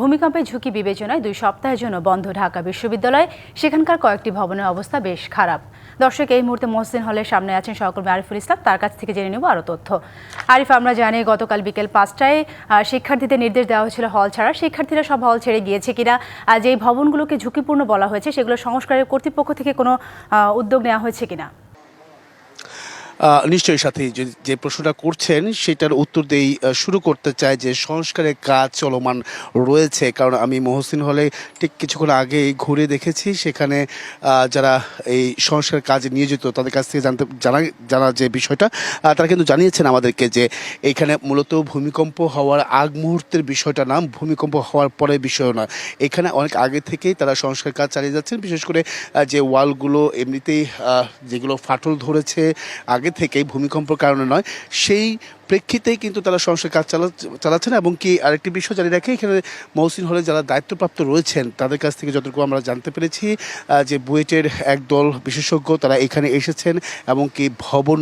ভূমিকম্পের ঝুঁকি বিবেচনায় দুই সপ্তাহের জন্য বন্ধ ঢাকা বিশ্ববিদ্যালয়। সেখানকার কয়েকটি ভবনের অবস্থা বেশ খারাপ। দর্শক, এই মুহূর্তে মহসিন হলের সামনে আছেন সহকর্মী আরিফুল ইসলাম। তার কাছ থেকে জেনে নেব আরও তথ্য। আরিফ, আমরা জানি গতকাল বিকেল পাঁচটায় শিক্ষার্থীদের নির্দেশ দেওয়া হয়েছিল হল ছাড়া। শিক্ষার্থীরা সব হল ছেড়ে গিয়েছে কিনা আর যেই ভবনগুলোকে ঝুঁকিপূর্ণ বলা হয়েছে, সেগুলো সংস্কারের কর্তৃপক্ষ থেকে কোনো উদ্যোগ নেওয়া হয়েছে কিনা? নিশ্চয়ই সাথে, যে প্রশ্নটা করছেন সেটার উত্তর দিয়েই শুরু করতে চাই যে সংস্কারের কাজ চলমান রয়েছে। কারণ আমি মহসিন হলে ঠিক কিছুক্ষণ আগে ঘুরে দেখেছি, সেখানে যারা এই সংস্কার কাজে নিয়োজিত তাদের কাছ থেকে জানতে, জানা জানা যে বিষয়টা তারা কিন্তু জানিয়েছেন আমাদেরকে যে এখানে মূলত ভূমিকম্প হওয়ার আগ মুহূর্তের বিষয়টা নাম, ভূমিকম্প হওয়ার পরে বিষয় নয়। এখানে অনেক আগে থেকেই তারা সংস্কার কাজ চালিয়ে যাচ্ছেন, বিশেষ করে যে ওয়ালগুলো এমনিতেই যেগুলো ফাটল ধরেছে, আগে থেকেই ভূমিকম্পের কারণে নয় সেই প্রেক্ষিতেই কিন্তু তারা সংস্কার কাজ চালা চালাচ্ছেন এবং কি আরেকটি বিষয় জানিয়ে রাখে, এখানে মহসিন হলে যারা দায়িত্বপ্রাপ্ত রয়েছেন, তাদের কাছ থেকে যতটুকু আমরা জানতে পেরেছি যে বুয়েটের একদল বিশেষজ্ঞ তারা এখানে এসেছেন, এবং কি ভবন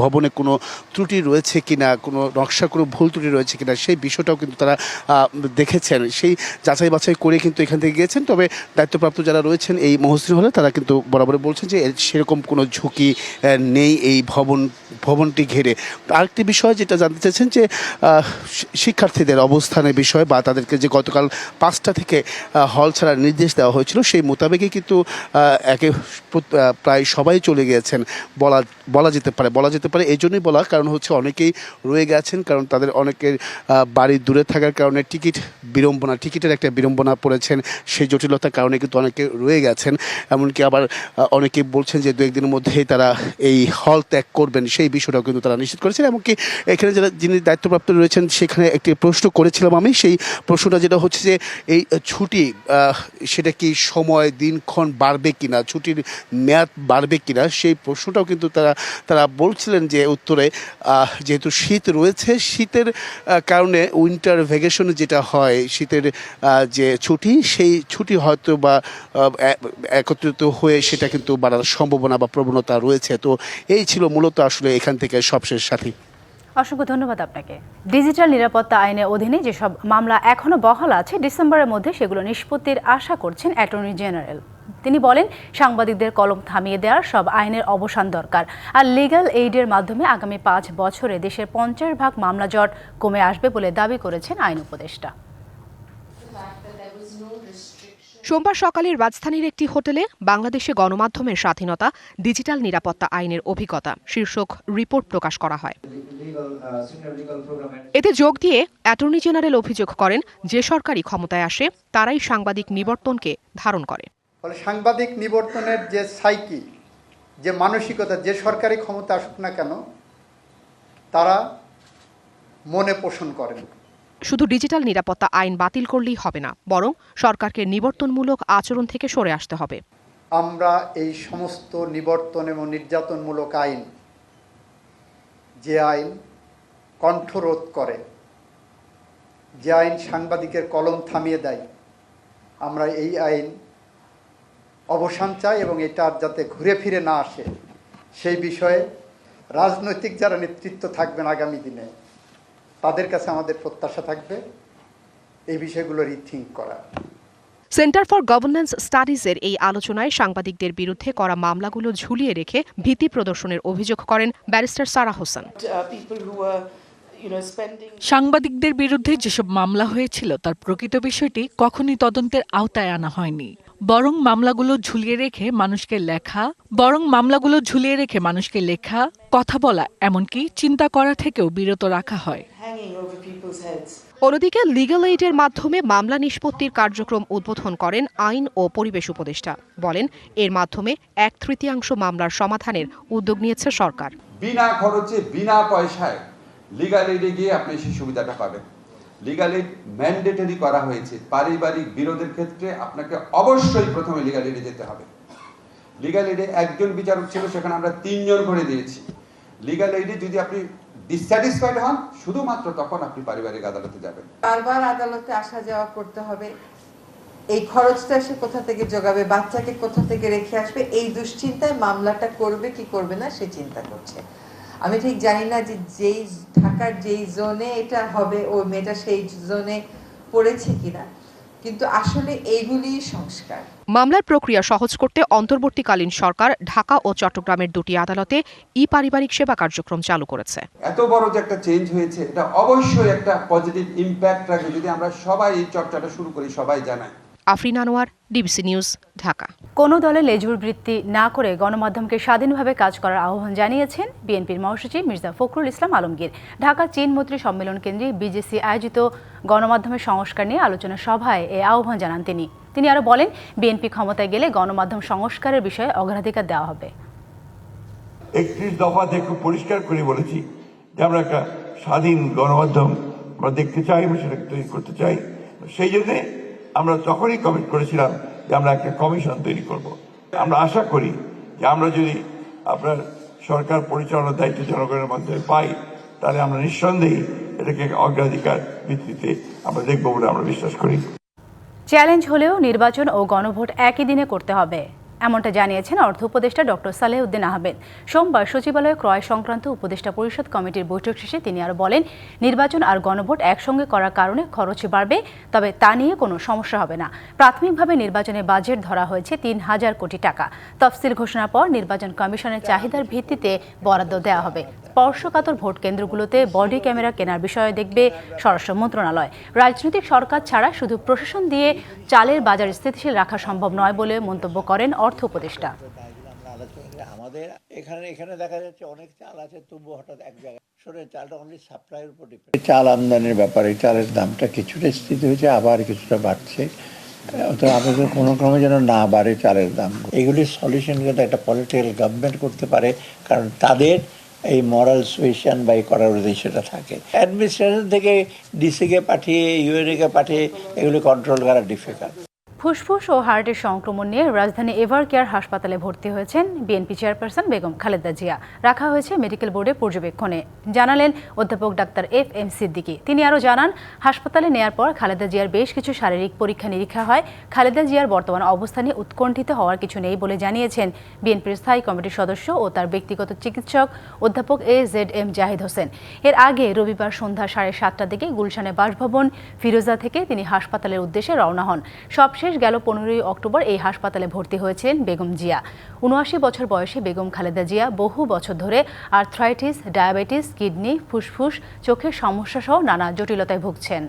ভবনে কোনো ত্রুটি রয়েছে কিনা, কোনো নকশা, কোনো ভুল ত্রুটি রয়েছে কিনা, সেই বিষয়টাও কিন্তু তারা দেখেছেন। সেই যাচাই বাছাই করে কিন্তু এখান থেকে গিয়েছেন, তবে দায়িত্বপ্রাপ্ত যারা রয়েছেন এই মহসিন হলে, তারা কিন্তু বরাবর বলছেন যে সেরকম কোনো ঝুঁকি নেই এই ভবন, ভবনটি ঘিরে। আরেকটি বিষয় যেটা জানতে চাইছেন যে শিক্ষার্থীদের অবস্থানের বিষয় বা তাদেরকে যে গতকাল পাঁচটা থেকে হল ছাড়ার নির্দেশ দেওয়া হয়েছিল, সেই মোতাবেকই কিন্তু একে প্রায় সবাই চলে গিয়েছেন বলা বলা যেতে পারে, বলা যেতে পারে এই জন্যই বলা, কারণ হচ্ছে অনেকেই রয়ে গেছেন, কারণ তাদের অনেকের বাড়ি দূরে থাকার কারণে টিকিট বিড়ম্বনা, টিকিটের একটা বিড়ম্বনা পড়েছেন, সেই জটিলতার কারণে কিন্তু অনেকে রয়ে গেছেন, এমনকি আবার অনেকে বলছেন যে দু একদিনের মধ্যেই তারা এই হল ত্যাগ করবেন, সেই বিষয়টাও কিন্তু তারা নিশ্চিত করেছেন, এমনকি এখানে যারা যিনি দায়িত্বপ্রাপ্ত রয়েছেন, সেখানে একটি প্রশ্ন করেছিলাম আমি। সেই প্রশ্নটা যেটা হচ্ছে যে, এই ছুটি সেটা কি সময়, দিনক্ষণ বাড়বে কিনা, ছুটির মেয়াদ বাড়বে কিনা, সেই প্রশ্নটাও কিন্তু তারা তারা বলছিলেন যে উত্তরে যেহেতু শীত রয়েছে, শীতের কারণে উইন্টার ভ্যাকেশন যেটা হয়, শীতের যে ছুটি, সেই ছুটি হয়তো বা একত্রিত হয়ে সেটা কিন্তু বাড়ার সম্ভাবনা বা প্রবণতা রয়েছে। তো এই ছিল মূলত আসলে এখান থেকে সবশেষ সাথী। অসংখ্য ধন্যবাদ আপনাকে। ডিজিটাল নিরাপত্তা আইনের অধীনে যেসব মামলা এখনও বহাল আছে, ডিসেম্বরের মধ্যে সেগুলো নিষ্পত্তির আশা করছেন অ্যাটর্নি জেনারেল। তিনি বলেন, সাংবাদিকদের কলম থামিয়ে দেওয়ার সব আইনের অবসান দরকার আর লিগ্যাল এইডের মাধ্যমে আগামী পাঁচ বছরে দেশের পঞ্চাশ ভাগ মামলা জট কমে আসবে বলে দাবি করেছেন আইন উপদেষ্টা। সোমবার সকালে রাজধানীর একটি হোটেলে বাংলাদেশে গণমাধ্যমের স্বাধীনতা, ডিজিটাল নিরাপত্তা আইনের অভিজ্ঞতা শীর্ষক রিপোর্ট প্রকাশ করা হয়। এতে যোগ দিয়ে অ্যাটর্নি জেনারেল অভিযোগ করেন, যে সরকারি ক্ষমতায় আসে, তারাই সাংবাদিক নিবর্তনকে ধারণ করে। সাংবাদিক নিবর্তনের যে সাইকি, যে মানসিকতা, যে সরকারি ক্ষমতা আসুক না কেন, তারা মনে পোষণ করেন। শুধু ডিজিটাল নিরাপত্তা আইন বাতিল করলেই হবে না, বরং সরকারকে নিবর্তনমূলক আচরণ থেকে সরে আসতে হবে। আমরা এই সমস্ত নিবর্তন এবং নির্যাতনমূলক আইন, যে আইন কণ্ঠরোধ করে, যে আইন সাংবাদিকের কলম থামিয়ে দেয়, আমরা এই আইন অবসান চাই এবং এটা আর যাতে ঘুরে ফিরে না আসে, সেই বিষয়ে রাজনৈতিক যারা নেতৃত্ব থাকবেন আগামী দিনে তাদের কাছে আমাদের প্রত্যাশা থাকবে এই বিষয়গুলো রিথিঙ্ক করা। সেন্টার ফর গভর্নেন্স স্টাডিজের এই আলোচনায় সাংবাদিকদের বিরুদ্ধে করা মামলাগুলো ঝুলিয়ে রেখে ভীতি প্রদর্শনের অভিযোগ করেন ব্যারিস্টার সারা হোসেন। সাংবাদিকদের বিরুদ্ধে যেসব মামলা হয়েছিল তার প্রকৃত বিষয়টি কখনই তদন্তের আওতায় আনা হয়নি। বরং মামলাগুলো ঝুলিয়ে রেখে মানুষকে লেখা বরং মামলাগুলো ঝুলিয়ে রেখে মানুষকে লেখা কথা বলা এমনকি চিন্তা করা থেকেও বিরত রাখা হয়. অন্যদিকে লিগ্যাল এইডের মাধ্যমে মামলা নিষ্পত্তির কার্যক্রম উদ্বোধন করেন আইন ও পরিবেশ উপদেষ্টা। বলেন এর মাধ্যমে এক তৃতীয়াংশ মামলার সমাধানের উদ্যোগ নিয়েছে সরকার। বিনা খরচে বিনা পয়সায় লিগাল এইডে গিয়ে আপনি সেই সুবিধাটা পাবেন। লিগাল এইড ম্যান্ডেটরি করা হয়েছে। পারিবারিক বিরোধের ক্ষেত্রে আপনাকে অবশ্যই প্রথমে লিগাল এইডে যেতে হবে। লিগাল এইডে একজন বিচারক ছিল, সেখানে আমরা তিনজন করে দিয়েছি। লিগাল এইডে যদি আপনি ডিসস্যাটিসফাইড হন, শুধুমাত্র তখন আপনি পারিবারিক আদালতে যাবেন। বারবার আদালতে আসা যাওয়া করতে হবে। এই খরচটা সে কোথা থেকে যোগাবে বাচ্চাকে কোথা থেকে রেখে আসবে, এই দুশ্চিন্তায় মামলাটা করবে কি করবে না, সে চিন্তা করছে। আমি ঠিক জানি না যে যেই ঢাকার যেই জোনে এটা হবে ওই মেয়েটা সেই জোনে পড়েছে কিনা। কিন্তু আসলে এইগুলি সংস্কার। মামলার প্রক্রিয়া সহজ করতে অন্তর্বর্তীকালীন সরকার ঢাকা ও চট্টগ্রামের দুটি আদালতে ই পারিবারিক সেবা কার্যক্রম চালু করেছে। এত বড় যে একটা চেঞ্জ হয়েছে এটা অবশ্যই একটা পজিটিভ ইম্প্যাক্ট রাখবে যদি আমরা সবাই এই চর্চাটা শুরু করি সবাই জানাই আফরিন আনোয়ার ডিবিসি নিউজ ঢাকা। কোনো দলে লেজুর বৃত্তি না করে গণমাধ্যমকে স্বাধীনভাবে কাজ করার আহ্বান জানিয়েছেন বিএনপির মহাসচিব মির্জা ফখরুল ইসলাম আলমগীর। ঢাকা চীন মন্ত্রী সম্মেলন কেন্দ্রে বিজেসি আয়োজিত গণমাধ্যমের সংস্কার নিয়ে আলোচনা সভায় এই আহ্বান জানান তিনি। তিনি আরও বলেন বিএনপি ক্ষমতায় গেলে গণমাধ্যম সংস্কারের বিষয়ে অগ্রাধিকার দেওয়া হবে। একত্রিশ দফাতে খুব পরিষ্কার করে বলেছি যে আমরা একটা স্বাধীন গণমাধ্যম আমরা দেখতে চাই এবং সেটা তৈরি করতে চাই। সেই জন্যে আমরা তখনই কমিট করেছিলাম যে আমরা একটা কমিশন তৈরি করব। আমরা আশা করি যে আমরা যদি আপনার সরকার পরিচালনার দায়িত্ব জনগণের মাধ্যমে পাই, তাহলে আমরা নিঃসন্দেহে এটাকে অগ্রাধিকার ভিত্তিতে আমরা দেখব বলে আমরা বিশ্বাস করি। চ্যালেঞ্জ হলেও নির্বাচন ও গণভোট একই দিনে করতে হবে। এমনটা জানিয়েছেন অর্থ উপদেষ্টা ডক্টর সালেহউদ্দিন আহমেদ। সোমবার সচিবালয়ে ক্রয় সংক্রান্ত উপদেষ্টা পরিষদ কমিটির বৈঠক শেষে তিনি আরও বলেন, নির্বাচন আর গণভোট একসঙ্গে করার কারণে খরচ বাড়বে, তবে তা নিয়ে কোনো সমস্যা হবে না। প্রাথমিকভাবে নির্বাচনে বাজেট ধরা হয়েছে তিন হাজার কোটি টাকা। তফসিল ঘোষণার পর নির্বাচন কমিশনের চাহিদার ভিত্তিতে বরাদ্দ দেওয়া হবে। স্পর্শকাতর ভোট কেন্দ্রগুলোতে বডি ক্যামেরা কেনার বিষয়ে দেখবে স্বরাষ্ট্র মন্ত্রণালয়। রাজনৈতিক সরকার ছাড়া শুধু প্রশাসন দিয়ে চালের বাজার স্থিতিশীল রাখা সম্ভব নয় বলে মন্তব্য করেন অর্থ উপদেষ্টা। আমাদের এখানে এখানে দেখা যাচ্ছে অনেক চাল আছে, তবু হঠাৎ এক জায়গায়। চালটা অনলি সাপ্লাইয়ের উপর ডিপেন্ড চাল আমদানির ব্যাপারে চালের দামটা কিছুটা স্থিতি হয়েছে, আবার কিছুটা বাড়ছে। আমাদের কোনো ক্রমে যেন না বাড়ে চালের দাম। এগুলির সলিউশন কিন্তু একটা পলিটিক্যাল গভর্নমেন্ট করতে পারে, কারণ তাদের এই মরাল সুয়েশন বা এই করার উদ্দেশ্যটা থাকে। অ্যাডমিনিস্ট্রেশন থেকে ডিসিকে পাঠিয়ে ইউএনএকে পাঠিয়ে এগুলি কন্ট্রোল করা ডিফিকাল্ট ফুসফুস ও হার্টের সংক্রমণ নিয়ে রাজধানী এভার কেয়ার হাসপাতালে ভর্তি হয়েছেন বিএনপি চেয়ারপারসন বেগম খালেদা জিয়া। রাখা হয়েছে মেডিকেল বোর্ডে পর্যবেক্ষণে। জানালেন অধ্যাপক ডাক্তার এফ এম সিদ্দিকী। তিনি আরও জানান, হাসপাতালে নেয়ার পর খালেদা জিয়ার বেশ কিছু শারীরিক পরীক্ষা নিরীক্ষা হয়। খালেদা জিয়ার বর্তমান অবস্থানে উৎকণ্ঠিত হওয়ার কিছু নেই বলে জানিয়েছেন বিএনপির স্থায়ী কমিটির সদস্য ও তার ব্যক্তিগত চিকিৎসক অধ্যাপক A Z M Zahid Hossain. এর আগে রবিবার সন্ধ্যা সাড়ে সাতটার দিকে গুলশানে বাসভবন ফিরোজা থেকে তিনি হাসপাতালের উদ্দেশ্যে রওনা হন। সবশেষ গেল পনেরোই অক্টোবর, এই হাসপাতালে ভর্তি হয়েছিলেন বেগম জিয়া। উনআশি বছর বয়সে বেগম খালেদা জিয়া বহু বছর ধরে আর্থ্রাইটিস ডায়াবেটিস কিডনি ফুসফুস, চোখের সমস্যা সহ নানা জটিলতায় ভুগছেন।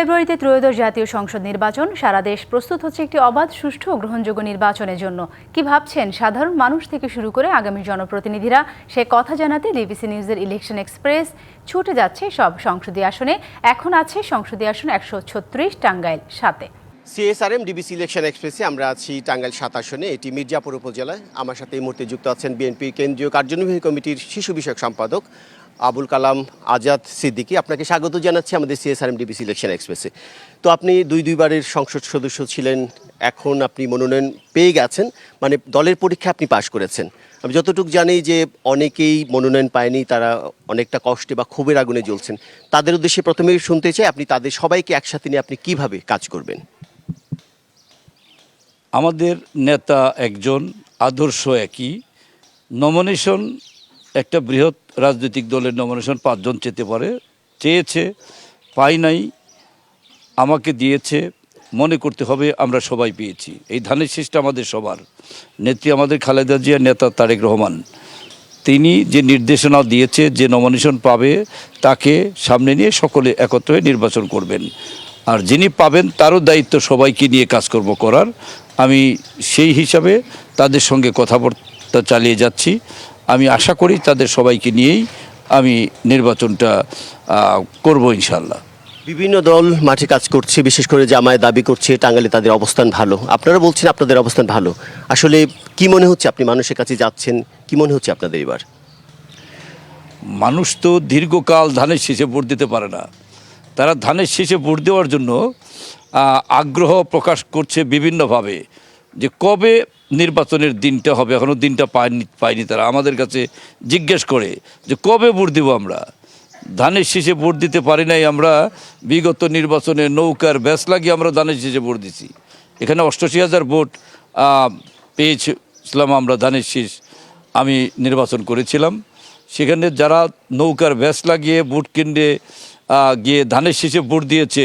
ফেব্রুয়ারিতে ত্রয়োদশ জাতীয় সংসদ নির্বাচন। সারা দেশ প্রস্তুত হচ্ছে একটি অবাধ, সুষ্ঠু ও গ্রহণযোগ্য নির্বাচনের জন্য। কি ভাবছেন সাধারণ মানুষ থেকে শুরু করে আগামী জনপ্রতিনিধিরা? সে কথা জানাতে ডিবিসি নিউজের ইলেকশন এক্সপ্রেস ছুটে যাচ্ছে সব সংসদীয় আসনে। এখন আছে সংসদীয় আসন একশো ছত্রিশ, টাঙ্গাইল সাথে সিএসআরএম, ডিবিসি ইলেকশন এক্সপ্রেসে আমরা আছি টাঙ্গাইল সাত আসনে। এটি মির্জাপুর উপজেলায়। আমার সাথে এই মুহূর্তে যুক্ত আছেন বিএনপির কেন্দ্রীয় কার্যনির্বাহী কমিটির শিশু বিষয়ক সম্পাদক আবুল কালাম আজাদ সিদ্দিকী, আপনাকে স্বাগত জানাচ্ছি আমাদের সিএসআরএম ডিবিসি ইলেকশন এক্সপ্রেসে তো আপনি দুই দুইবারের সংসদ সদস্য ছিলেন, এখন আপনি মনোনয়ন পেয়ে গেছেন মানে দলের পরীক্ষা আপনি পাশ করেছেন। আমি যতটুকু জানি যে অনেকেই মনোনয়ন পায়নি, তারা অনেকটা কষ্টে বা ক্ষোভের আগুনে জ্বলছেন। তাদের উদ্দেশ্যে প্রথমেই শুনতে চাই, আপনি তাদের সবাইকে একসাথে নিয়ে আপনি কীভাবে কাজ করবেন? আমাদের নেতা একজন, আদর্শ একই। নমিনেশন একটা বৃহৎ রাজনৈতিক দলের নমিনেশন পাঁচজন চেতে পারে। চেয়েছে, পাই নাই, আমাকে দিয়েছে, মনে করতে হবে আমরা সবাই পেয়েছি। এই ধানের শেষটা আমাদের সবার। নেত্রী আমাদের খালেদা জিয়া, নেতা তারেক রহমান। তিনি যে নির্দেশনা দিয়েছে, যে নমিনেশন পাবে, তাকে সামনে নিয়ে সকলে একত্র হয়ে নির্বাচন করবেন। আর যিনি পাবেন, তারও দায়িত্ব সবাইকে নিয়ে কাজকর্ম করার। আমি সেই হিসাবে তাদের সঙ্গে কথাবার্তা চালিয়ে যাচ্ছি। আমি আশা করি তাদের সবাইকে নিয়েই আমি নির্বাচনটা করব ইনশাল্লাহ বিভিন্ন দল মাঠে কাজ করছে বিশেষ করে জামায় দাবি করছে টাঙ্গালে তাদের অবস্থান ভালো। আপনারা বলছেন আপনাদের অবস্থান ভালো। আসলে কি মনে হচ্ছে আপনি মানুষের কাছে যাচ্ছেন? কি মনে হচ্ছে আপনাদের এবার? মানুষ তো দীর্ঘকাল ধানের শীষে ভোট দিতে পারে না। তারা ধানের শীষে ভোট দেওয়ার জন্য আগ্রহ প্রকাশ করছে বিভিন্নভাবে। যে কবে নির্বাচনের দিনটা হবে এখনও দিনটা পায়নি পায়নি তারা। আমাদের কাছে জিজ্ঞেস করে যে কবে ভোট দেব আমরা? ধানের শীষে ভোট দিতে পারি নাই আমরা বিগত নির্বাচনে নৌকার ব্যাস লাগিয়ে আমরা ধানের শীষে ভোট দিছি। এখানে অষ্টাশি হাজার ভোট পেয়েছিলাম আমরা ধানের শীষ আমি নির্বাচন করেছিলাম। সেখানে যারা নৌকার ব্যাস লাগিয়ে বুট কিনে আহ, গিয়ে ধানের শীষে ভোট দিয়েছে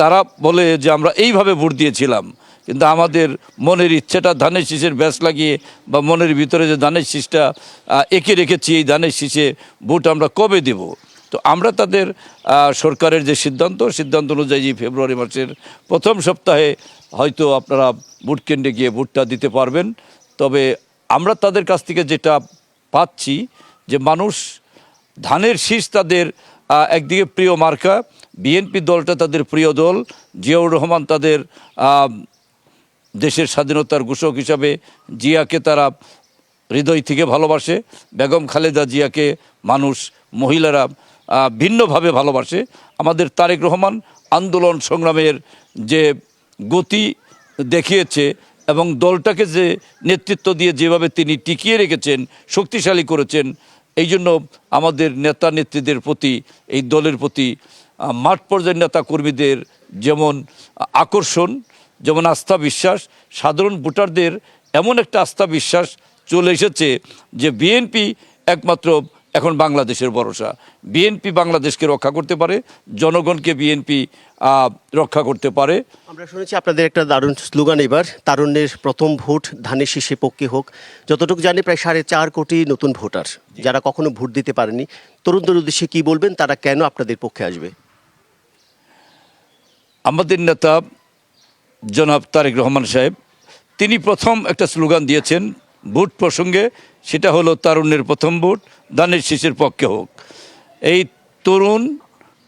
তারা বলে যে আমরা এইভাবে ভোট দিয়েছিলাম। কিন্তু আমাদের মনের ইচ্ছেটা ধানের শীষের ব্যাস লাগিয়ে বা মনের ভিতরে যে ধানের শীষটা এঁকে রেখেছি, এই ধানের শীষে ভোট আমরা কবে দেব? তো আমরা তাদের সরকারের যে সিদ্ধান্ত সিদ্ধান্ত অনুযায়ী ফেব্রুয়ারি মাসের প্রথম সপ্তাহে হয়তো আপনারা ভোট কেন্দ্রে গিয়ে ভোটটা দিতে পারবেন। তবে আমরা তাদের কাছ থেকে যেটা পাচ্ছি যে মানুষ, ধানের শীষ তাদের একদিকে প্রিয় মার্কা, বিএনপি দলটা তাদের প্রিয় দল, জিয়াউর রহমান তাদের দেশের স্বাধীনতার ঘোষক হিসাবে জিয়াকে তারা হৃদয় থেকে ভালোবাসে। বেগম খালেদা জিয়াকে মানুষ, মহিলারা ভিন্নভাবে ভালোবাসে। আমাদের তারেক রহমান আন্দোলন সংগ্রামের যে গতি দেখিয়েছে এবং দলটাকে যে নেতৃত্ব দিয়ে যেভাবে তিনি টিকিয়ে রেখেছেন, শক্তিশালী করেছেন, এই জন্য আমাদের নেতা নেত্রীদের প্রতি, এই দলের প্রতি মাঠ পর্যায়ের নেতা কর্মীদের যেমন আকর্ষণ যেমন আস্থা বিশ্বাস সাধারণ ভোটারদের এমন একটা আস্থা বিশ্বাস চলে এসেছে যে বিএনপি একমাত্র এখন বাংলাদেশের ভরসা। বিএনপি বাংলাদেশকে রক্ষা করতে পারে জনগণকে বিএনপি রক্ষা করতে পারে। আমরা শুনেছি আপনাদের একটা দারুণ স্লোগান এবার তারুণ্যের প্রথম ভোট ধানের শীষে পক্ষে হোক। যতটুকু জানি প্রায় সাড়ে চার কোটি নতুন ভোটার যারা কখনো ভোট দিতে পারেনি। তরুণদের উদ্দেশ্যে কি বলবেন? তারা কেন আপনাদের পক্ষে আসবে? আমাদের নেতা জনাব তারেক রহমান সাহেব, তিনি প্রথম একটা স্লোগান দিয়েছেন, ভোট প্রসঙ্গে, সেটা হলো তারুণ্যের প্রথম ভোট, দানের শীষের পক্ষে হোক। এই তরুণ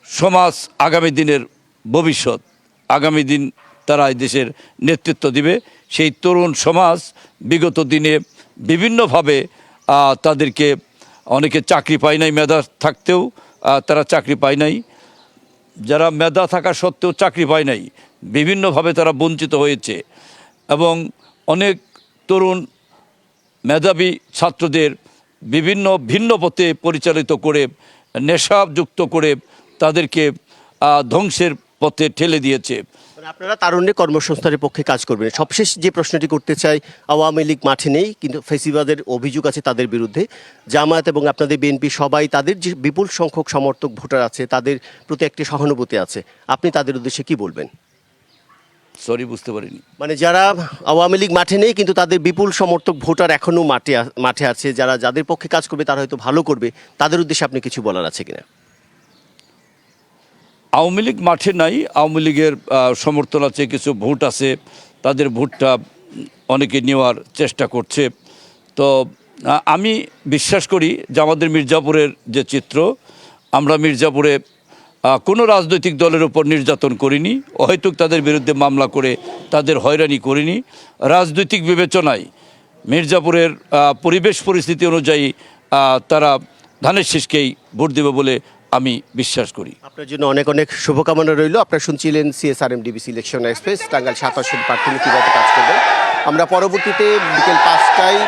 সমাজ আগামী দিনের ভবিষ্যৎ, আগামী দিন তারা এই দেশের নেতৃত্ব দিবে। সেই তরুণ সমাজ বিগত দিনে বিভিন্নভাবে তাদেরকে অনেকে চাকরি পায় নাই মেধা থাকতেও তারা চাকরি পায় নাই। যারা মেধা থাকা সত্ত্বেও চাকরি পায় নাই বিভিন্নভাবে তারা বঞ্চিত হয়েছে এবং অনেক তরুণ মেধাবী ছাত্রদের বিভিন্ন ভিন্ন পথে পরিচালিত করে, নেশাযুক্ত করে তাদেরকে ধ্বংসের পথে ঠেলে দিয়েছে। মানে আপনারা তারুণ্যে কর্মসংস্থানের পক্ষে কাজ করবেন। সবশেষ যে প্রশ্নটি করতে চাই, আওয়ামী লীগ মাঠে নেই, কিন্তু ফেসিবাদের অভিযোগ আছে তাদের বিরুদ্ধে। জামায়াত এবং আপনাদের বিএনপি সবাই তাদের যে বিপুল সংখ্যক সমর্থক ভোটার আছে, তাদের প্রতি একটি সহানুভূতি আছে। আপনি তাদের উদ্দেশ্যে কি বলবেন? সরি বুঝতে পারিনি। মানে যারা আওয়ামী লীগ মাঠে নেই কিন্তু তাদের বিপুল সমর্থক ভোটার এখনও মাঠে মাঠে আছে যারা যাদের পক্ষে কাজ করবে তারা হয়তো ভালো করবে। তাদের উদ্দেশ্যে আপনি কিছু বলার আছে কিনা? আওয়ামী লীগ মাঠে নাই আওয়ামী লীগের সমর্থন আছে কিছু ভোট আছে। তাদের ভোটটা অনেকে নেওয়ার চেষ্টা করছে। তো আমি বিশ্বাস করি যে আমাদের মির্জাপুরের যে চিত্র আমরা মির্জাপুরে কোনো রাজনৈতিক দলের উপর নির্যাতন করিনি, অহেতুক তাদের বিরুদ্ধে মামলা করে তাদের হয়রানি করিনি। রাজনৈতিক বিবেচনায় মির্জাপুরের পরিবেশ পরিস্থিতি অনুযায়ী তারা ধানের শীষকেই ভোট দেবে বলে আমি বিশ্বাস করি। আপনার জন্য অনেক অনেক শুভকামনা রইল। আপনারা শুনছিলেন CSRM DBC election express Tangail সাতাশ প্রার্থী কাজ করবেন। আমরা পরবর্তীতে বিকেল পাঁচটায়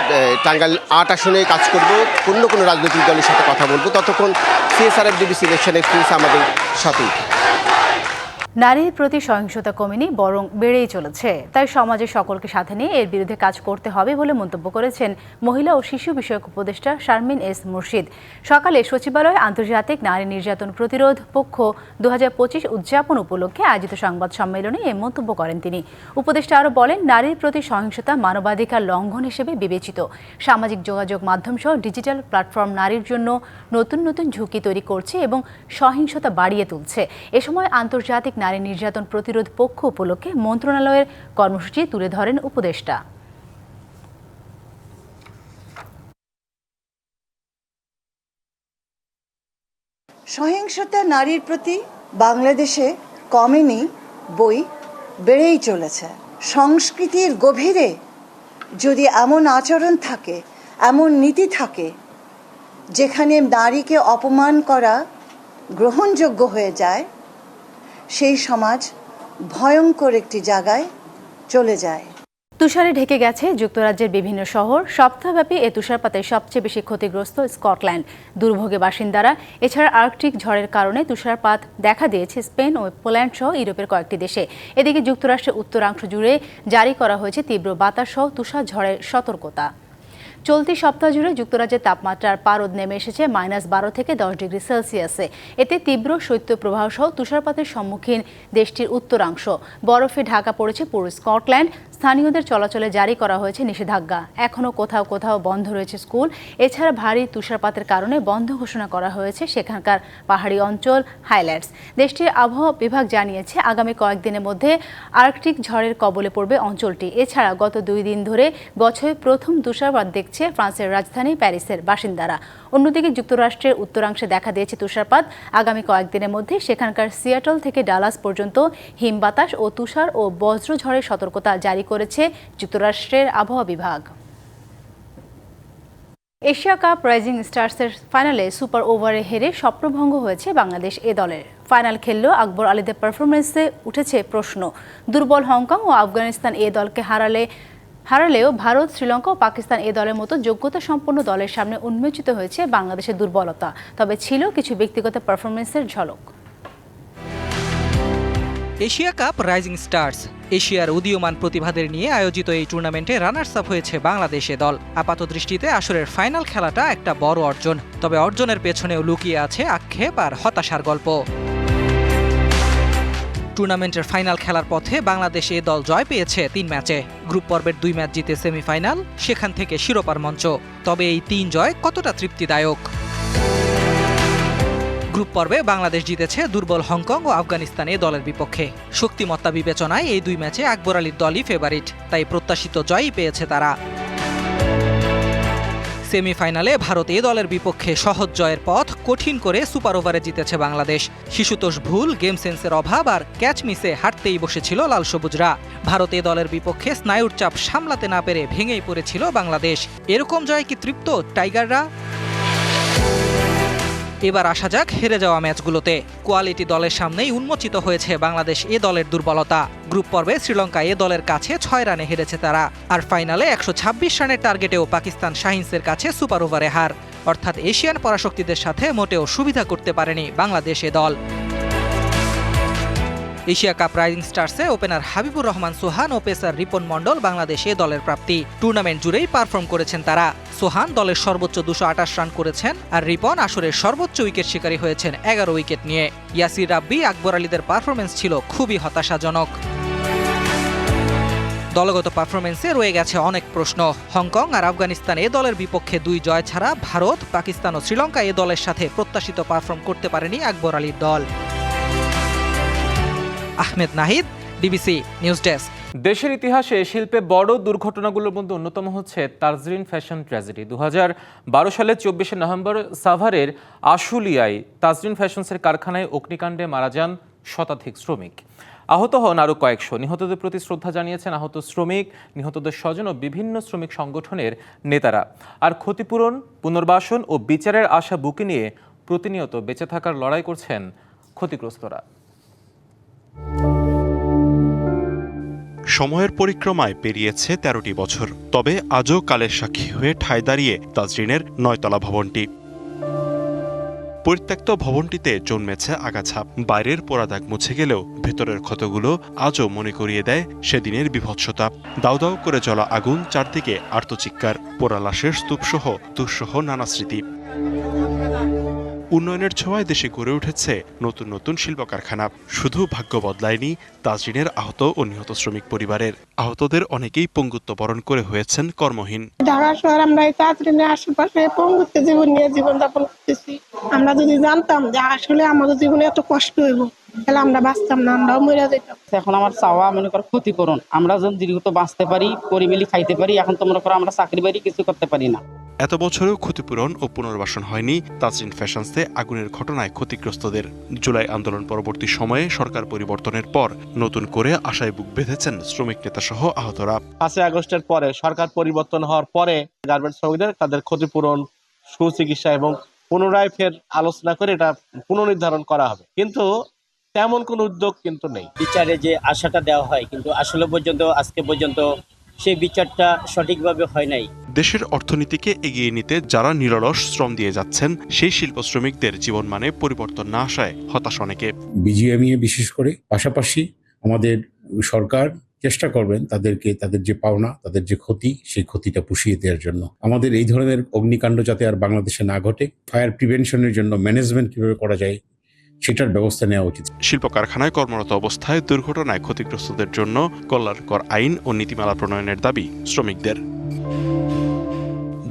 টাঙ্গাইল আট আসনে কাজ করব। অন্য কোনো রাজনৈতিক দলের সাথে কথা বলব। ততক্ষণ সিএসআরএফ ডিবিসি ইলেকশন এক্সপ্রেস আমাদের সাথেই। নারীর প্রতি সহিংসতা কমেনি, বরং বেড়েই চলেছে। তাই সমাজের সকলকে সাথে নিয়ে এর বিরুদ্ধে কাজ করতে হবে বলে মন্তব্য করেছেন মহিলা ও শিশু বিষয়ক উপদেষ্টা শারমিন এস মুর্শিদ। সকালে সচিবালয়ে আন্তর্জাতিক নারী নির্যাতন প্রতিরোধ পক্ষ দুহাজার পঁচিশ উদযাপন উপলক্ষে আয়োজিত সংবাদ সম্মেলনে এ মন্তব্য করেন তিনি। উপদেষ্টা আরও বলেন, নারীর প্রতি সহিংসতা মানবাধিকার লঙ্ঘন হিসেবে বিবেচিত। সামাজিক যোগাযোগ মাধ্যম সহ ডিজিটাল প্ল্যাটফর্ম নারীর জন্য নতুন নতুন ঝুঁকি তৈরি করছে এবং সহিংসতা বাড়িয়ে তুলছে। এ সময় আন্তর্জাতিক নারী নির্যাতন প্রতিরোধ পক্ষ উপলক্ষে মন্ত্রণালয়ের কর্মসূচি তুলে ধরেন উপদেষ্টা। সহিংসতা নারীর প্রতি বাংলাদেশে কমেনি, বই বেড়েই চলেছে। সংস্কৃতির গভীরে যদি এমন আচরণ থাকে, এমন নীতি থাকে, যেখানে নারীকে অপমান করা গ্রহণযোগ্য হয়ে যায় সেই সমাজ ভয়ঙ্কর একটি জায়গায় চলে যায়। তুষারে ঢেকে গেছে যুক্তরাজ্যের বিভিন্ন শহর। সপ্তাহব্যাপী এ তুষারপাতে সবচেয়ে বেশি ক্ষতিগ্রস্ত স্কটল্যান্ড। দুর্ভোগে বাসিন্দারা, এছাড়া আর্কটিক ঝড়ের কারণে তুষারপাত দেখা দিয়েছে স্পেন ও পোল্যান্ড সহ ইউরোপের কয়েকটি দেশে। এদিকে যুক্তরাষ্ট্রের উত্তরাংশ জুড়ে জারি করা হয়েছে তীব্র বাতাস সহ তুষার ঝড়ের সতর্কতা। চলতি সপ্তাহ জুড়ে যুক্তরাজ্যের তাপমাত্রার পারদ নেমে এসেছে, মাইনাস বারো থেকে দশ ডিগ্রি সেলসিয়াসে। এতে তীব্র শৈত্যপ্রবাহ সহ তুষারপাতের সম্মুখীন দেশটির উত্তরাংশ। বরফে ঢাকা পড়েছে পুরো স্কটল্যান্ড। স্থানীয়দের চলাচলে জারি করা হয়েছে নিষেধাজ্ঞা। এখনও কোথাও কোথাও বন্ধ রয়েছে স্কুল। এছাড়া ভারী তুষারপাতের কারণে বন্ধ ঘোষণা করা হয়েছে সেখানকার পাহাড়ি অঞ্চল হাইল্যান্ডস দেশটির আবহাওয়া বিভাগ জানিয়েছে, আগামী কয়েকদিনের মধ্যে আর্কটিক ঝড়ের কবলে পড়বে অঞ্চলটি। এছাড়া গত দুই দিন ধরে বছরে প্রথম তুষারপাত দেখছে ফ্রান্সের রাজধানী প্যারিসের বাসিন্দারা। অন্যদিকে যুক্তরাষ্ট্রের উত্তরাংশে দেখা দিয়েছে তুষারপাত। আগামী কয়েকদিনের মধ্যে সেখানকার সিয়াটল থেকে ডালাস পর্যন্ত হিম বাতাস ও তুষার ও বজ্রঝড়ের সতর্কতা জারি করেছে যুক্তরাষ্ট্রের আবহাওয়া বিভাগ। এশিয়া কাপ রাইজিং স্টার্সের ফাইনালে সুপার ওভারে হেরে স্বপ্নভঙ্গ হয়েছে বাংলাদেশ এ দলের। ফাইনাল খেললেও আকবর আলীদের পারফরমেন্সে উঠেছে প্রশ্ন। দুর্বল হংকং ও আফগানিস্তান এ দলকে হারালে, হারালেও ভারত, শ্রীলঙ্কা ও পাকিস্তান এ দলের মতো যোগ্যতা সম্পন্ন দলের সামনে উন্মোচিত হয়েছে বাংলাদেশের দুর্বলতা। তবে ছিল কিছু ব্যক্তিগত পারফরমেন্সের ঝলক। এশিয়া কাপ রাইজিং স্টার্স এশিয়ার উদীয়মান প্রতিভাদের নিয়ে আয়োজিত এই টুর্নামেন্টে রানার্স আপ হয়েছে বাংলাদেশে দল। আপাত দৃষ্টিতে আসরের ফাইনাল খেলাটা একটা বড় অর্জন, তবে অর্জনের পেছনেও লুকিয়ে আছে আক্ষেপ আর হতাশার গল্প। টুর্নামেন্টের ফাইনাল খেলার পথে বাংলাদেশ এ দল জয় পেয়েছে তিন ম্যাচে। গ্রুপ পর্বের দুই ম্যাচ জিতে সেমিফাইনাল, সেখান থেকে শিরোপার মঞ্চ। তবে এই তিন জয় কতটা তৃপ্তিদায়ক? গ্রুপ পর্বে বাংলাদেশ জিতেছে দুর্বল হংকং ও আফগানিস্তান দলের বিপক্ষে। শক্তিমত্তা বিবেচনায় এই দুই ম্যাচে আকবর আলীর দলই ফেভারিট তাই প্রত্যাশিত জয়ই পেয়েছে তারা। সেমিফাইনালে ভারত এ দলের বিপক্ষে সহজ জয়ের পথ কঠিন করে সুপার ওভারে জিতেছে বাংলাদেশ। শিশুতোষ ভুল, গেম সেন্সের অভাব আর ক্যাচ মিসে হাঁটতেই বসেছিল লাল সবুজরা। ভারত এ দলের বিপক্ষে স্নায়ুর চাপ সামলাতে না পেরে ভেঙেই পড়েছিল বাংলাদেশ। এরকম জয় কি তৃপ্ত টাইগাররা? এবার আসা যাক হেরে যাওয়া ম্যাচগুলোতে। কোয়ালিটি দলের সামনেই উন্মোচিত হয়েছে বাংলাদেশ এ দলের দুর্বলতা। গ্রুপ পর্বে শ্রীলঙ্কা এ দলের কাছে ছয় রানে হেরেছে তারা। আর ফাইনালে একশো ছাব্বিশ রানের টার্গেটেও পাকিস্তান শাহিন্সের কাছে সুপার ওভারে হার। অর্থাৎ এশিয়ান পরাশক্তিদের সাথে মোটেও সুবিধা করতে পারেনি বাংলাদেশ এ দল। এশিয়া কাপ রাইজিং স্টার্সে ওপেনার হাবিবুর রহমান, সোহান ও পেসার রিপন মণ্ডল বাংলাদেশে দলের প্রাপ্তি। টুর্নামেন্ট জুড়েই পারফর্ম করেছেন তারা। সোহান দলের সর্বোচ্চ দুশো রান করেছেন আর রিপন আসরের সর্বোচ্চ উইকেট শিকারী হয়েছেন এগারো উইকেট নিয়ে। ইয়াসির রাব্বি, আকবর আলীদের পারফরমেন্স ছিল খুবই হতাশাজনক। দলগত পারফরমেন্সে রয়ে গেছে অনেক প্রশ্ন। হংকং আর আফগানিস্তান এ দলের বিপক্ষে দুই জয় ছাড়া ভারত, পাকিস্তান ও শ্রীলঙ্কা এ দলের সাথে প্রত্যাশিত পারফর্ম করতে পারেনি আকবর আলীর দল। Ahmed Nahid, DBC news desk. দেশের ইতিহাসে শিল্পে বড় দুর্ঘটনাগুলোর মধ্যে অন্যতম হচ্ছে তাজরিন ফ্যাশন ট্র্যাজেডি। দু হাজার বারো সালের চব্বিশে নভেম্বর সাভারের আশুলিয়ায় তাজরিন ফ্যাশনসের কারখানায় অগ্নিকাণ্ডে মারা যান শতাধিক শ্রমিক। আহত হন আরও কয়েকশো। নিহতদের প্রতি শ্রদ্ধা জানিয়েছেন আহত শ্রমিক, নিহতদের স্বজন ও বিভিন্ন শ্রমিক সংগঠনের নেতারা। আর ক্ষতিপূরণ, পুনর্বাসন ও বিচারের আশা বুকে নিয়ে প্রতিনিয়ত বেঁচে থাকার লড়াই করছেন ক্ষতিগ্রস্তরা। সময়ের পরিক্রমায় পেরিয়েছে তেরোটি বছর, তবে আজও কালের সাক্ষী হয়ে ঠায় দাঁড়িয়ে তাজরিনের নয়তলা ভবনটি। পরিত্যক্ত ভবনটিতে জন্মেছে আগাছা। বাইরের পোড়া দাগ মুছে গেলেও ভেতরের ক্ষতগুলো আজও মনে করিয়ে দেয় সেদিনের বিভৎসতা। দাউ দাউ করে জ্বলা আগুন চারদিকে আর্তচিৎকার পোড়া লাশের স্তূপসহ দুঃসহ নানা স্মৃতি। উন্নয়নের ছোঁয়ায় দেশে গড়ে উঠেছে নতুন নতুন শিল্প কারখানা শুধু ভাগ্য বদলায়নি, তাজরিনের আহত ও নিহত শ্রমিক পরিবারের। আহতদের অনেকেই পঙ্গুত্ব বরণ করে হয়েছেন কর্মহীন। ঢাকা শহর, আমরা এই তাজরিনের আশেপাশে জীবন নিয়ে জীবন যাপন করতেছি। আমরা যদি জানতাম যে আসলে আমাদের জীবনে এত কষ্ট হইব। তাহলে আমরা বাঁচতাম না আমরাও মরে যেতাম। এখন আমার চাওয়া মনে করো ক্ষতিপূরণ। আমরা যেন দীর্ঘত বাঁচতে পারি পরিমিলি খাইতে পারি এখন তো মনে করো আমরা চাকরি বাড়ি কিছু করতে পারি না। এত বছরেও ক্ষতিপূরণ ও পুনর্বাসন হয়নি তাজরিন ফ্যাশনসে আগুনের ঘটনায় ক্ষতিগ্রস্তদের। জুলাই আন্দোলন পরবর্তী সময়ে সরকার পরিবর্তনের পর নতুন করে আশায় বুক বেঁধেছেন শ্রমিক নেতা সহ আহতরা। পাঁচই আগস্টের পরে সরকার পরিবর্তন হওয়ার পরে গার্মেন্টস শ্রমিকদের তাদের ক্ষতিপূরণ সুচিকিৎসা এবং পুনরায় ফের আলোচনা করে এটা পুনর্নির্ধারণ করা হবে। কিন্তু তেমন কোনো উদ্যোগ কিন্তু নেই। বিচারে যে আশাটা দেওয়া হয় কিন্তু আসলে পর্যন্ত আজকে পর্যন্ত সেই বিচারটা সঠিকভাবে হয় নাই। দেশের অর্থনীতিকে এগিয়ে নিতে যারা নিরলস শ্রম দিয়ে যাচ্ছেন সেই শিল্প শ্রমিকদের জীবনমানে পরিবর্তন না আসায় হতাশ অনেকে। বিজিএমইএ বিশেষ করে পাশাপাশি আমাদের সরকার চেষ্টা করবেন তাদেরকে তাদের যে পাওনা তাদের যে ক্ষতি সেই ক্ষতিটা পুষিয়ে দেওয়ার জন্য। আমাদের এই ধরনের অগ্নিকাণ্ড যাতে আর বাংলাদেশে না ঘটে ফায়ার প্রিভেনশনের জন্য ম্যানেজমেন্ট কীভাবে করা যায় সেটার ব্যবস্থা নেওয়া উচিত। শিল্প কারখানায় কর্মরত অবস্থায় দুর্ঘটনায় ক্ষতিগ্রস্তদের জন্য কল্যাণকর আইন ও নীতিমালা প্রণয়নের দাবি শ্রমিকদের।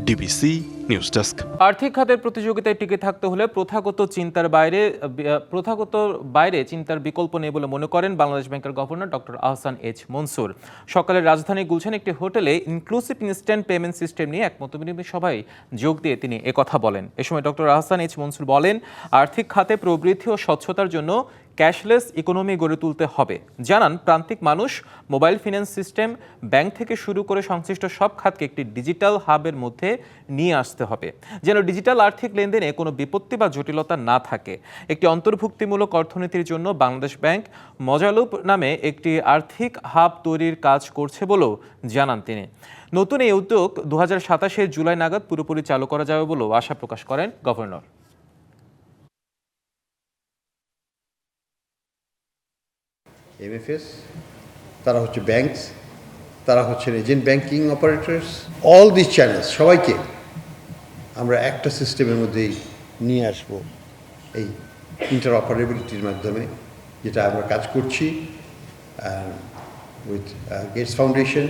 DBC news desk. আর্থিক খাতের প্রতিযোগিতায় টিকে থাকতে হলে প্রথাগত চিন্তার বাইরে প্রথাগত বাইরে চিন্তার বিকল্প নেই বলে মনে করেন বাংলাদেশ ব্যাংকের governor doctor Ahsan H Mansur. সকালে রাজধানী গুলশান একটি হোটেলে ইনক্লুসিভ ইনস্ট্যান্ট পেমেন্ট সিস্টেম নিয়ে এক মতবিনিময় সভায় যোগ দিয়ে তিনি একথা বলেন। এ সময় ডক্টর আহসান এইচ মনসুর বলেন, আর্থিক খাতে প্রবৃদ্ধি ও স্বচ্ছতার জন্য ক্যাশলেস ইকোনমি গড়ে তুলতে হবে। জানান, প্রান্তিক মানুষ মোবাইল ফিন্যান্স সিস্টেম ব্যাংক থেকে শুরু করে সংশ্লিষ্ট সব খাতকে একটি ডিজিটাল হাবের মধ্যে নিয়ে আসতে হবে। যেন ডিজিটাল আর্থিক লেনদেনে কোনো বিপত্তি বা জটিলতা না থাকে। একটি অন্তর্ভুক্তিমূলক অর্থনীতির জন্য বাংলাদেশ ব্যাংক মজালুপ নামে একটি আর্থিক হাব তৈরির কাজ করছে বলেও জানান তিনি। নতুন এই উদ্যোগ দু হাজার জুলাই নাগাদ পুরোপুরি চালু করা যাবে বলেও আশা প্রকাশ করেন গভর্নর। এমএফএস তারা হচ্ছে ব্যাংকস তারা হচ্ছেন agent banking operators all this channels সবাইকে আমরা একটা সিস্টেমের মধ্যেই নিয়ে আসব এই ইন্টার অপারেবিলিটির মাধ্যমে, যেটা আমরা কাজ করছি উইথ গেটস ফাউন্ডেশন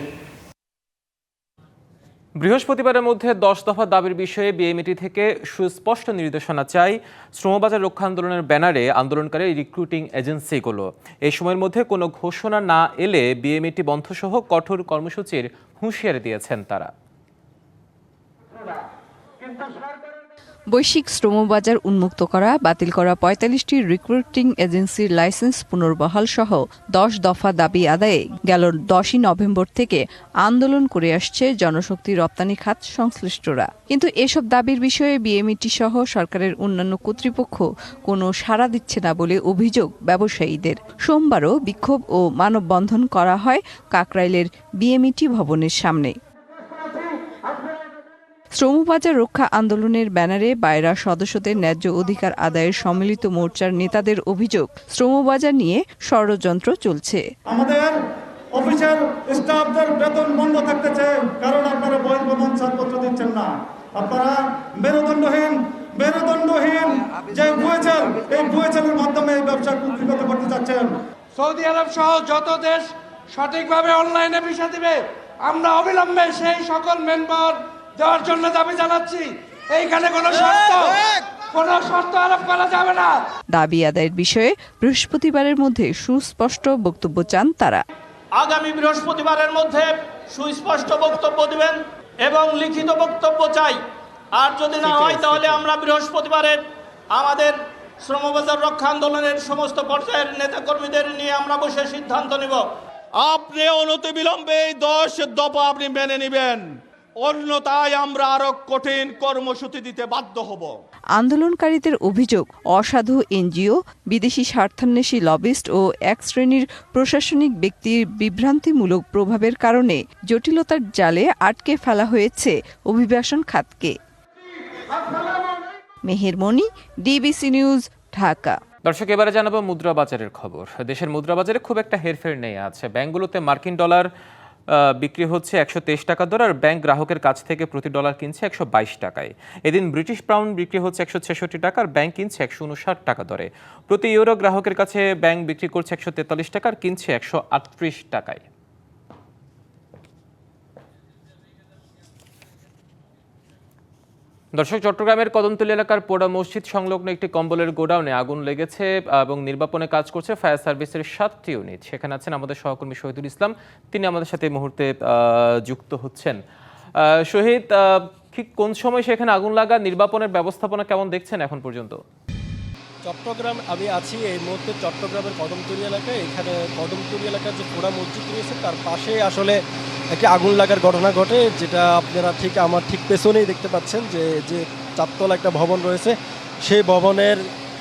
বৃহস্পতিবারের মধ্যে দশ দফা দাবির বিষয়ে বিএমইটি থেকে সুস্পষ্ট নির্দেশনা চাই। শ্রমবাজার রক্ষা আন্দোলনের ব্যানারে আন্দোলনকারী রিক্রুটিং এজেন্সিগুলো। এই সময়ের মধ্যে কোনো ঘোষণা না এলে বিএমইটি বন্ধসহ কঠোর কর্মসূচির হুঁশিয়ারি দিয়েছেন তারা। বৈশ্বিক শ্রমবাজার উন্মুক্ত করা, বাতিল করা পঁয়তাল্লিশটি রিক্রুটিং এজেন্সির লাইসেন্স পুনর্বহাল সহ দশ দফা দাবি আদায়ে গেল দশই নভেম্বর থেকে আন্দোলন করে আসছে জনশক্তি রপ্তানি খাত সংশ্লিষ্টরা। কিন্তু এসব দাবির বিষয়ে বিএমইটি সহ সরকারের অন্যান্য কর্তৃপক্ষ কোনো সাড়া দিচ্ছে না বলে অভিযোগ ব্যবসায়ীদের। সোমবারও বিক্ষোভ ও মানববন্ধন করা হয় কাকরাইলের বিএমইটি ভবনের সামনে। শ্রমবাজার রক্ষা আন্দোলনের ব্যানারে বায়রা সদস্যদের ন্যায্য অধিকার আদায়ের সম্মিলিত মোর্চার নেতাদের অভিযোগ। শ্রমবাজার নিয়ে ষড়যন্ত্র চলছে। আমাদের অফিসের স্টাফদের বেতন বন্ধ থাকতেছে কারণ আপনারা বহির্গমন ছাড়পত্র দিচ্ছেন না। আপনারা মেরুদণ্ডহীন মেরুদণ্ডহীন যে এই মাধ্যমে এই ব্যবসা কুক্ষিগত করতে চাচ্ছেন। সৌদি আরব সহ যত দেশ সঠিকভাবে অনলাইনে ভিসা দিবে আমরা অবিলম্বে সেই সকল মেম্বার দেওয়ার জন্য দাবি জানাচ্ছি এইখানে কোনো শর্ত কোনো শর্ত আরোপ করা যাবে না। দাবি আদায়ের বিষয়ে বৃহস্পতিবারের মধ্যে সুস্পষ্ট বক্তব্য চান তারা। আগামী বৃহস্পতিবারের মধ্যে সুস্পষ্ট বক্তব্য দিবেন এবং লিখিত বক্তব্য চাই। আর যদি না হয় তাহলে আমরা বৃহস্পতিবারের আমাদের শ্রমবাজার রক্ষা আন্দোলনের সমস্ত পর্যায়ের নেতাকর্মীদের নিয়ে আমরা বসে সিদ্ধান্ত নিব। আপনি অনতি বিলম্বে এই দশ দফা আপনি মেনে নেবেন। অন্যথায় আমরা আরও কঠিন কর্মসূচি দিতে বাধ্য হব। আন্দোলনকারীদের অভিযোগ অসাধু এনজিও বিদেশি স্বার্থান্বেষী লবিস্ট ও এক শ্রেণির প্রশাসনিক ব্যক্তির বিভ্রান্তিমূলক প্রভাবের কারণে জটিলতার জালে আটকে ফেলা হয়েছে অভিবাসন খাতকে। Mehermoni DBC news Dhaka. দর্শক এবারে জানাব মুদ্রা বাজারের খবর। দেশের মুদ্রা বাজারে খুব একটা হেরফের নেই আছে ব্যাংকগুলোতে মার্কিন ডলার বিক্রি হচ্ছে একশো তেইশ টাকা দর আর ব্যাংক গ্রাহকের কাছ থেকে প্রতি ডলার কিনছে একশো বাইশ টাকায়। এদিন ব্রিটিশ পাউন্ড বিক্রি হচ্ছে একশো ছেষট্টি টাকা আর ব্যাংক কিনছে একশো উনষাট টাকা দরে। প্রতি ইউরো গ্রাহকের কাছে ব্যাংক বিক্রি করছে একশো তেতাল্লিশ টাকা আর কিনছে একশো আটত্রিশ টাকায়। দর্শক, চট্টগ্রামের কদমতলী এলাকার পোড়া মসজিদ সংলগ্ন একটি কম্বলের গোডাউনে আগুন লেগেছে এবং নির্বাপনে কাজ করছে ফায়ার সার্ভিসের সাতটি ইউনিট। সেখানে আছেন আমাদের সহকর্মী শহীদুল ইসলাম। তিনি আমাদের সাথে এই মুহূর্তে যুক্ত হচ্ছেন। শহীদ ঠিক কোন সময় সেখানে আগুন লাগা, নির্বাপনের ব্যবস্থাপনা কেমন দেখছেন এখন পর্যন্ত? চট্টগ্রাম, আমি আছি এই মুহূর্তে চট্টগ্রামের কদমতলী এলাকায়। এখানে কদমতলী এলাকার যে পোড়া মসজিদ রয়েছে, তার পাশে আসলে একটি আগুন লাগার ঘটনা ঘটে, যেটা আপনারা ঠিক, আমার ঠিক পেছনেই দেখতে পাচ্ছেন যে যে চারতলা একটা ভবন রয়েছে। সেই ভবনের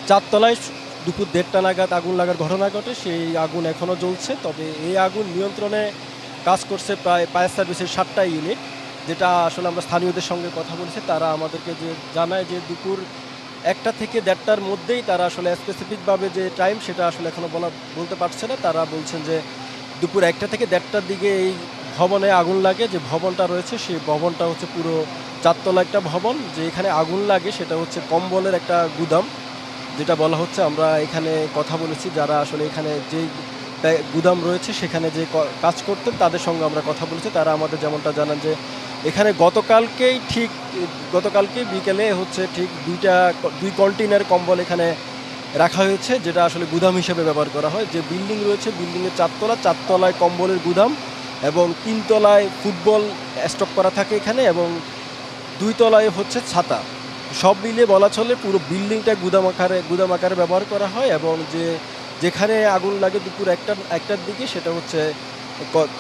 চারতলায় দুপুর দেড়টা নাগাদ আগুন লাগার ঘটনা ঘটে। সেই আগুন এখনও জ্বলছে, তবে এই আগুন নিয়ন্ত্রণে কাজ করছে প্রায়, ফায়ার সার্ভিসের সাতটা ইউনিট, যেটা আসলে আমরা স্থানীয়দের সঙ্গে কথা বলেছি। তারা আমাদেরকে যে জানায় যে দুপুর একটা থেকে দেড়টার মধ্যেই তারা আসলে স্পেসিফিকভাবে যে টাইম সেটা আসলে এখনও বলা বলতে পারছে না। তারা বলছেন যে দুপুর একটা থেকে দেড়টার দিকে এই ভবনে আগুন লাগে। যে ভবনটা রয়েছে সেই ভবনটা হচ্ছে পুরো চারতলা একটা ভবন। যে এখানে আগুন লাগে সেটা হচ্ছে কম্বলের একটা গুদাম। যেটা বলা হচ্ছে আমরা এখানে কথা বলেছি। যারা আসলে এখানে যে ব্যা- গুদাম রয়েছে, সেখানে যে কাজ করতেন, তাদের সঙ্গে আমরা কথা বলেছি। তারা আমাদের যেমনটা জানান যে, এখানে গতকালকেই ঠিক, গতকালকে বিকেলে হচ্ছে ঠিক দুইটা দুই কন্টেনার কম্বল এখানে রাখা হয়েছে, যেটা আসলে গুদাম হিসেবে ব্যবহার করা হয়। যে বিল্ডিং রয়েছে, বিল্ডিংয়ের চারতলা, চারতলায় কম্বলের গুদাম এবং তিনতলায় ফুটবল স্টক করা থাকে এখানে এবং দুই তলায় হচ্ছে ছাতা। সব মিলিয়ে বলা চলে পুরো বিল্ডিংটা গুদাম আকারে গুদাম আকারে ব্যবহার করা হয় এবং যে যেখানে আগুন লাগে দুপুর একটা, একটার দিকে, সেটা হচ্ছে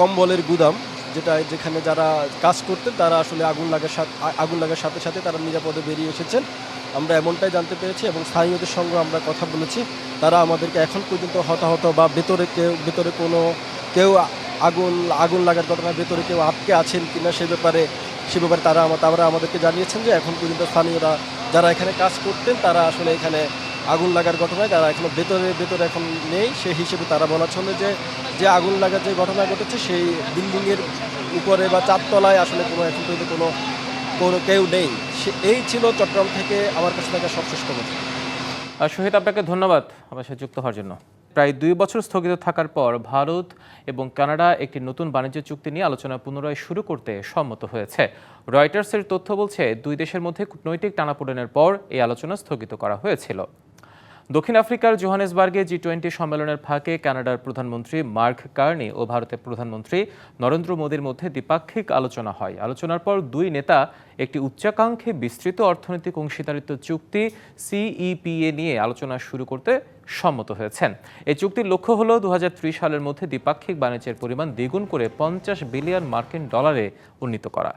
কম্বলের গুদাম, যেটা, যেখানে যারা কাজ করতেন, তারা আসলে আগুন লাগার সাথে আগুন লাগার সাথে সাথে তারা নিরাপদে বেরিয়ে এসেছেন। আমরা এমনটাই জানতে পেরেছি এবং স্থানীয়দের সঙ্গে আমরা কথা বলেছি। তারা আমাদেরকে এখন পর্যন্ত হতাহত বা ভেতরে কেউ, ভেতরে কোনো কেউ আগুন আগুন লাগার ঘটনার ভেতরে কেউ আটকে আছেন কিনা সে ব্যাপারে সে ব্যাপারে তারা তারা আমাদেরকে জানিয়েছেন যে এখন পর্যন্ত স্থানীয়রা যারা এখানে কাজ করতেন, তারা আসলে এখানে আগুন লাগার ঘটনায় তারা এখনও ভেতরে ভেতরে এখন নেই, সেই হিসেবে তারা বলা চলে যে যে আগুন লাগার যে ঘটনা ঘটেছে, সেই বিল্ডিংয়ের উপরে বা চারতলায় আসলে কোনো এখন পর্যন্ত কোনো কোনো কেউ নেই। সে, এই ছিল চট্টগ্রাম থেকে আমার কাছে থাকা সবশেষ খবর। শহীদ, আপনাকে ধন্যবাদ আমার সাথে যুক্ত হওয়ার জন্য। প্রায় দুই বছর স্থগিত থাকার পর ভারত এবং কানাডা একটি নতুন বাণিজ্য চুক্তি নিয়ে আলোচনা পুনরায় শুরু করতে সম্মত হয়েছে। রয়টার্সের তথ্য বলছে, দুই দেশের মধ্যে কূটনৈতিক টানাপোড়েনের পর এই আলোচনা স্থগিত করা হয়েছিল। দক্ষিণ আফ্রিকার জোহানেসবার্গে জি টোয়েন্টি সম্মেলনের ফাঁকে কানাডার প্রধানমন্ত্রী মার্ক কার্নি ও ভারতের প্রধানমন্ত্রী নরেন্দ্র মোদীর মধ্যে দ্বিপাক্ষিক আলোচনা হয়। আলোচনার পর দুই নেতা একটি উচ্চাকাঙ্ক্ষী বিস্তৃত অর্থনৈতিক অংশীদারিত্ব চুক্তি সিইপিএ নিয়ে আলোচনা শুরু করতে সম্মত হয়েছেন। এই চুক্তির লক্ষ্য হল দু হাজার ত্রিশ সালের মধ্যে দ্বিপাক্ষিক বাণিজ্যের পরিমাণ দ্বিগুণ করে পঞ্চাশ বিলিয়ন মার্কিন ডলারে উন্নীত করা।